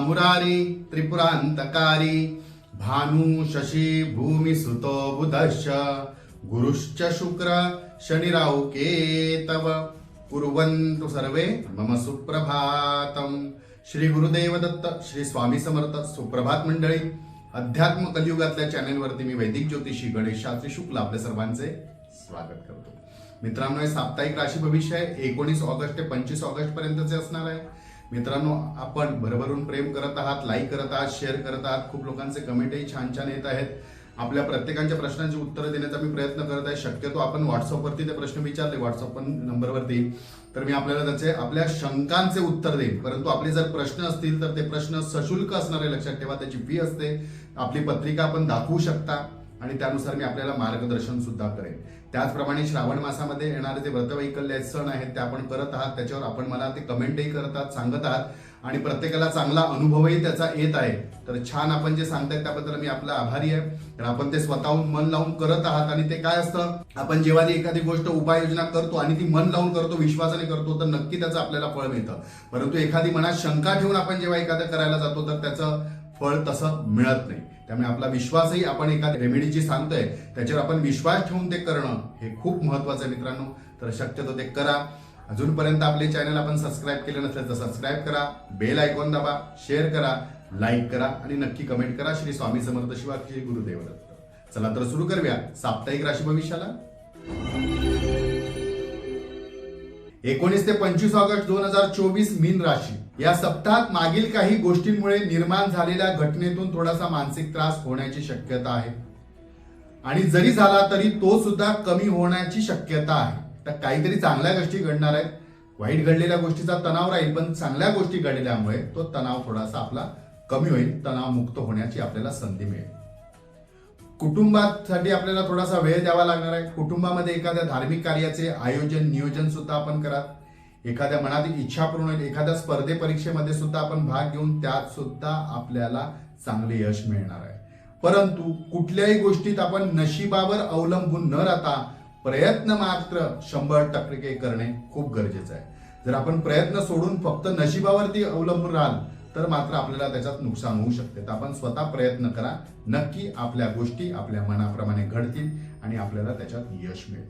मुरारी त्रिपुरांतकारी। भानु शशी भूमी सुतो बुधश्च। गुरुश्च शुक्र शनिराव केतव। कुर्वन्तु सर्वे मम सुप्रभातम। श्री गुरुदेव दत्त श्री स्वामी समर्थ सुप्रभात मंडळी। अध्यात्म कलियुगातल्या चॅनेलवरती मी वैदिक ज्योतिषी गणेश शास्त्री शुक्ल आपल्या सर्वांचे स्वागत करतो. मित्रांनो हे साप्ताहिक राशी भविष्य आहे. एकोणीस ऑगस्ट ते पंचवीस ऑगस्ट पर्यंतचे असणार आहे. मित्रांनो आपण भरभरून प्रेम करत आहात लाईक करत आहात शेअर करत आहात. खूप लोकांचे कमेंटही छान छान येत आहेत. आपल्या प्रत्येकांच्या प्रश्नांची उत्तरं देण्याचा मी प्रयत्न करत आहे. शक्यतो आपण व्हॉट्सअपवरती ते प्रश्न विचारले व्हॉट्सअप नंबरवरती तर मी आपल्याला त्याचे आपल्या शंकांचे उत्तर देईन. परंतु आपले जर प्रश्न असतील तर ते प्रश्न सशुल्क असणारे लक्षात ठेवा. त्याची फी असते. आपली पत्रिका आपण दाखवू शकता. आणि त्यानुसार मी आपल्याला मार्गदर्शन सुद्धा करेन. त्याचप्रमाणे श्रावण मासामध्ये येणारे जे व्रतवैकल्य सण आहेत ते आपण करत आहात. त्याच्यावर आपण मला ते कमेंटही करतात सांगत आहात. आणि प्रत्येकाला चांगला अनुभवही त्याचा येत आहे. तर छान आपण जे सांगतायत त्याबद्दल मी आपला आभारी आहे. तर आपण ते स्वतःहून मन लावून करत आहात आणि ते काय असतं? आपण जेव्हा ती एखादी गोष्ट उपाययोजना करतो आणि ती मन लावून करतो विश्वासाने करतो तर नक्की त्याचं आपल्याला फळ मिळतं. परंतु एखादी मनात शंका ठेवून आपण जेव्हा एखादं करायला जातो तर त्याचं फळ तसं मिळत नाही. त्यामुळे आपला विश्वासही आपण एका रेमेडी जी सांगतोय त्याच्यावर आपण विश्वास ठेवून ते करणं हे खूप महत्वाचं आहे मित्रांनो. तर शक्यतो ते करा. अजूनपर्यंत आपले चॅनल आपण सबस्क्राईब केलं नसेल तर सबस्क्राईब करा बेल आयकॉन दाबा शेअर करा लाईक करा आणि नक्की कमेंट करा. श्री स्वामी समर्थ शिवा श्री गुरुदेव दत्त. चला तर सुरू करूया साप्ताहिक राशी भविष्याला. एकोणीस ते पंचवीस ऑगस्ट दोन हजार चोवीस मीन राशी. या सप्ताहात मागील काही गोष्टींमुळे निर्माण झालेल्या घटनेतून थोडासा मानसिक त्रास होण्याची शक्यता आहे. आणि जरी झाला तरी तो सुद्धा कमी होण्याची शक्यता आहे. तर काहीतरी चांगल्या गोष्टी घडणार आहेत. वाईट घडलेल्या गोष्टीचा तणाव राहील पण चांगल्या गोष्टी घडल्यामुळे तो तणाव थोडासा आपला कमी होईल. तणाव मुक्त होण्याची आपल्याला संधी मिळेल. कुटुंबासाठी आपल्याला थोडासा वेळ द्यावा लागणार आहे. कुटुंबामध्ये एखाद्या धार्मिक कार्याचे आयोजन नियोजन सुद्धा आपण करा. एखाद्या मनातील इच्छा पूर्ण होईल एखाद्या स्पर्धे परीक्षेमध्ये सुद्धा आपण भाग घेऊन त्यात सुद्धा आपल्याला चांगले यश मिळणार आहे. परंतु कुठल्याही गोष्टीत आपण नशिबावर अवलंबून न राहता प्रयत्न मात्र शंभर टक्के करणे खूप गरजेचं आहे. जर आपण प्रयत्न सोडून फक्त नशिबावरती अवलंबून राहाल तर मात्र आपल्याला त्याच्यात नुकसान होऊ शकते. तर आपण स्वतः प्रयत्न करा. नक्की आपल्या गोष्टी आपल्या मनाप्रमाणे घडतील आणि आपल्याला त्याच्यात यश मिळेल.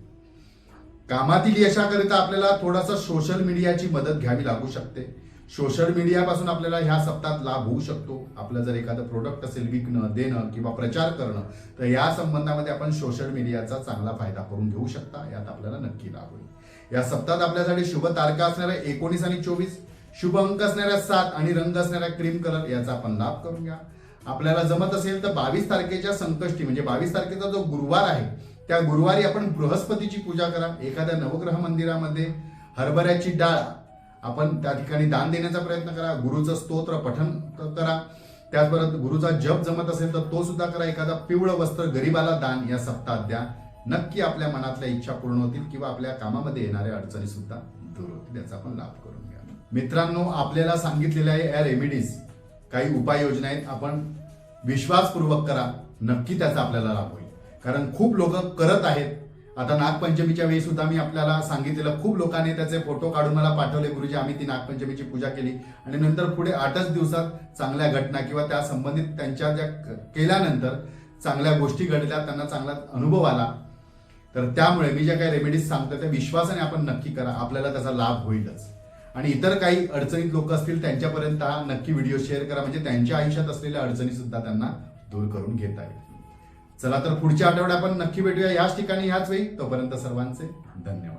कामातील यशाकरिता आपल्याला थोडासा सोशल मीडियाची मदत घ्यावी लागू शकते. सोशल मीडियापासून आपल्याला ह्या सप्ताहात लाभ होऊ शकतो. आपलं जर एखादं प्रोडक्ट असेल विकणं देणं किंवा प्रचार करणं तर या संबंधामध्ये आपण सोशल मीडियाचा चांगला फायदा करून घेऊ शकता. यात आपल्याला नक्की लाभ होईल. या सप्ताहात आपल्यासाठी शुभ तारखा असणाऱ्या एकोणीस आणि चोवीस. शुभ अंक असणाऱ्या सात आणि रंग असणाऱ्या क्रीम कलर याचा आपण लाभ करून घ्या. आपल्याला जमत असेल तर बावीस तारखेच्या संकष्टी म्हणजे बावीस तारखेचा जो गुरुवार आहे त्या गुरुवारी आपण बृहस्पतीची पूजा करा. एखाद्या नवग्रह मंदिरामध्ये हरभऱ्याची डाळ आपण त्या ठिकाणी दान देण्याचा प्रयत्न करा. गुरुचं स्तोत्र पठन करा. त्याचबरोबर गुरुचा जप जमत असेल तर तो सुद्धा करा. एखादा पिवळं वस्त्र गरीबाला दान या सप्ताहात द्या. नक्की आपल्या मनातल्या इच्छा पूर्ण होतील किंवा आपल्या कामामध्ये येणाऱ्या अडचणी सुद्धा दूर होतील याचा आपण लाभ करून मित्रांनो आपल्याला सांगितलेल्या या रेमेडीज काही उपाययोजना आहेत. आपण विश्वासपूर्वक करा. नक्की त्याचा आपल्याला लाभ होईल. कारण खूप लोक करत आहेत. आता नागपंचमीच्या वेळी सुद्धा मी आपल्याला सांगितलेलं खूप लोकांनी त्याचे फोटो काढून मला पाठवले गुरुजी आम्ही ती नागपंचमीची पूजा केली. आणि नंतर पुढे आठच दिवसात चांगल्या घटना किंवा त्या संबंधित त्यांच्या ज्या केल्यानंतर चांगल्या गोष्टी घडल्या त्यांना चांगला अनुभव आला. तर त्यामुळे मी ज्या काही रेमेडीज सांगतो त्या विश्वासाने आपण नक्की करा. आपल्याला त्याचा लाभ होईलच. आणि इतर काही अडचणीत लोक असतील त्यांच्यापर्यंत हा नक्की व्हिडिओ शेअर करा. म्हणजे त्यांच्या आयुष्यात असलेल्या अडचणी सुद्धा त्यांना दूर करून घेता येईल चला तर पुढच्या आठवड्यात आपण नक्की भेटूया. याच ठिकाणी याच वेळी. तोपर्यंत सर्वांचे धन्यवाद.